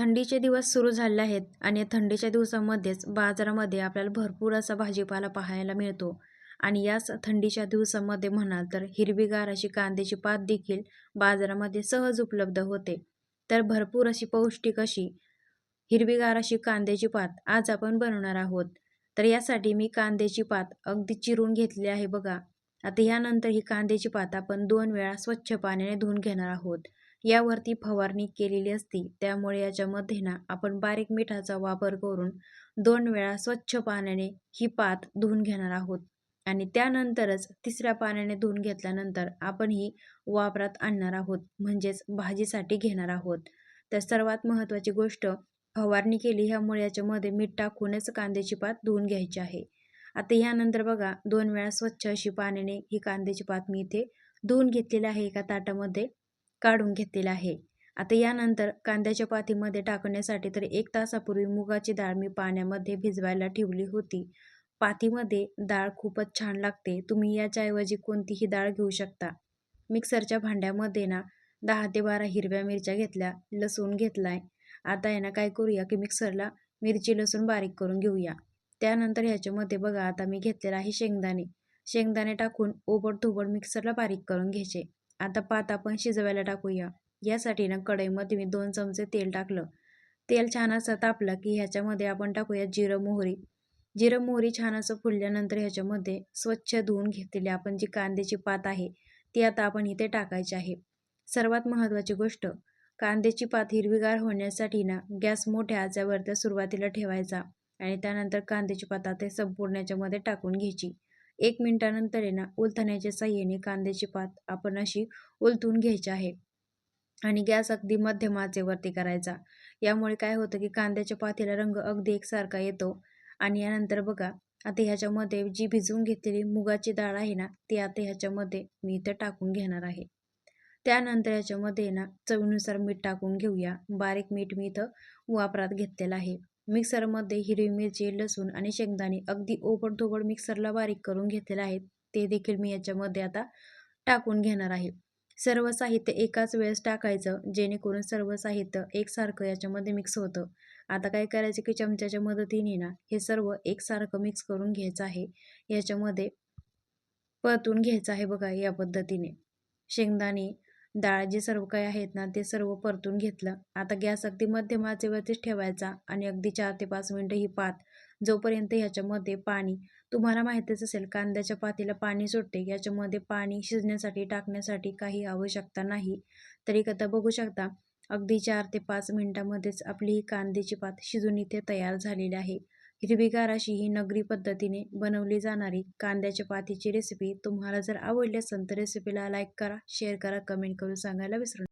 थंडीचे दिवस सुरू झाले आहेत आणि थंडीच्या दिवसामध्येच बाजारामध्ये आपल्याला भरपूर असा भाजीपाला पाहायला मिळतो. आणि याच थंडीच्या दिवसामध्ये म्हणाल तर हिरवीगार अशी कांद्याची पात देखील बाजारामध्ये सहज उपलब्ध होते. तर भरपूर अशी पौष्टिक अशी हिरवीगार अशी कांद्याची पात आज आपण बनवणार आहोत. तर यासाठी मी कांद्याची पात अगदी चिरून घेतली आहे बघा. आता यानंतर ही कांद्याची पात आपण दोन वेळा स्वच्छ पाण्याने धुवून घेणार आहोत. यावरती फवारणी केलेली असती. त्यामुळे याच्यामध्ये ना आपण बारीक मिठाचा वापर करून दोन वेळा स्वच्छ पाण्याने ही पात धुवून घेणार आहोत. आणि त्यानंतरच तिसऱ्या पाण्याने धुवून घेतल्यानंतर आपण ही वापरात आणणार आहोत. म्हणजेच भाजीसाठी घेणार आहोत. तर सर्वात महत्त्वाची गोष्ट फवारणी केली ह्यामुळे याच्यामध्ये मीठ टाकूनच कांद्याची पात धुवून घ्यायची आहे. आता यानंतर बघा दोन वेळा स्वच्छ अशी पाण्याने ही कांद्याची पात मी इथे धुवून घेतलेली आहे एका ताटामध्ये. काढून घेतलेला आहे. आता यानंतर कांद्याच्या पातीमध्ये टाकण्यासाठी तर एक तासापूर्वी मुगाची डाळ मी पाण्यामध्ये भिजवायला ठेवली होती. पातीमध्ये डाळ खूपच छान लागते. तुम्ही याच्याऐवजी कोणतीही डाळ घेऊ शकता. मिक्सरच्या भांड्यामध्ये ना दहा ते बारा हिरव्या मिरच्या घेतल्या लसूण घेतलाय. आता आहे ना काय करूया की मिक्सरला मिरची लसूण बारीक करून घेऊया. त्यानंतर ह्याच्यामध्ये बघा आता मी घेतलेला आहे शेंगदाणे. शेंगदाणे टाकून ओबड मिक्सरला बारीक करून घ्यायचे. आता पात आपण शिजवायला टाकूया. यासाठी ना कढईमध्ये मी दोन चमचे तेल टाकलं. तेल छान असं तापलं की ह्याच्यामध्ये आपण टाकूया जिरं मोहरी. जिरं मोहरी छान असं फुलल्यानंतर ह्याच्यामध्ये स्वच्छ धुवून घेतलेली आपण जी कांद्याची पात आहे ती आता आपण इथे टाकायची आहे. सर्वात महत्त्वाची गोष्ट कांद्याची पात हिरवीगार होण्यासाठी ना गॅस मोठ्या आच्यावरती सुरुवातीला ठेवायचा आणि त्यानंतर कांद्याची पात आता संपूर्ण याच्यामध्ये टाकून घ्यायची. एक मिनटानंतर आहे ना उलथण्याच्या साह्याने कांद्याची पात आपण अशी उलथून घ्यायची आहे आणि गॅस अगदी मध्यम आचेवरती करायचा. यामुळे काय होतं की कांद्याच्या पातीला रंग अगदी एकसारखा येतो आणि यानंतर बघा आता ह्याच्यामध्ये जी भिजवून घेतलेली मुगाची डाळ आहे ना ती आता ह्याच्यामध्ये मी इथं टाकून घेणार आहे. त्यानंतर ह्याच्यामध्ये ना चवीनुसार मीठ टाकून घेऊया. बारीक मीठ मी इथं वापरात घेतलेलं आहे. मिक्सरमध्ये हिरवी मिरची लसूण आणि शेंगदाणे अगदी ओबडधोबड मिक्सरला बारीक करून घेतलेले आहेत. ते देखील मी याच्यामध्ये आता टाकून घेणार आहे. सर्व साहित्य एकाच वेळेस टाकायचं जेणेकरून सर्व साहित्य एकसारखं याच्यामध्ये मिक्स होतं. आता काय करायचं की चमच्याच्या मदतीने ना हे सर्व एकसारखं मिक्स करून घ्यायचं आहे. याच्यामध्ये परतून घ्यायचं आहे बघा या पद्धतीने. शेंगदाणे डाळ जे सर्व काही आहेत ना ते सर्व परतून घेतलं. आता गॅस अगदी मध्यम आचेवरतीच ठेवायचा आणि अगदी चार ते पाच मिनटं ही पात जोपर्यंत ह्याच्यामध्ये पाणी तुम्हाला माहितीच असेल कांद्याच्या पातीला पाणी सुटते याच्यामध्ये पाणी शिजण्यासाठी टाकण्यासाठी काही आवश्यकता नाही. तरी कथा बघू शकता अगदी चार ते पाच मिनटामध्येच आपली ही कांद्याची पात शिजून इथे तयार झालेली आहे. हिरवीगार अशी ही नगरी पद्धतीने बनवली जाणारी कांद्याच्या पातीची रेसिपी तुम्हाला जर आवडली असेल तर रेसिपीला लाईक करा शेअर करा कमेंट करून सांगायला विसरू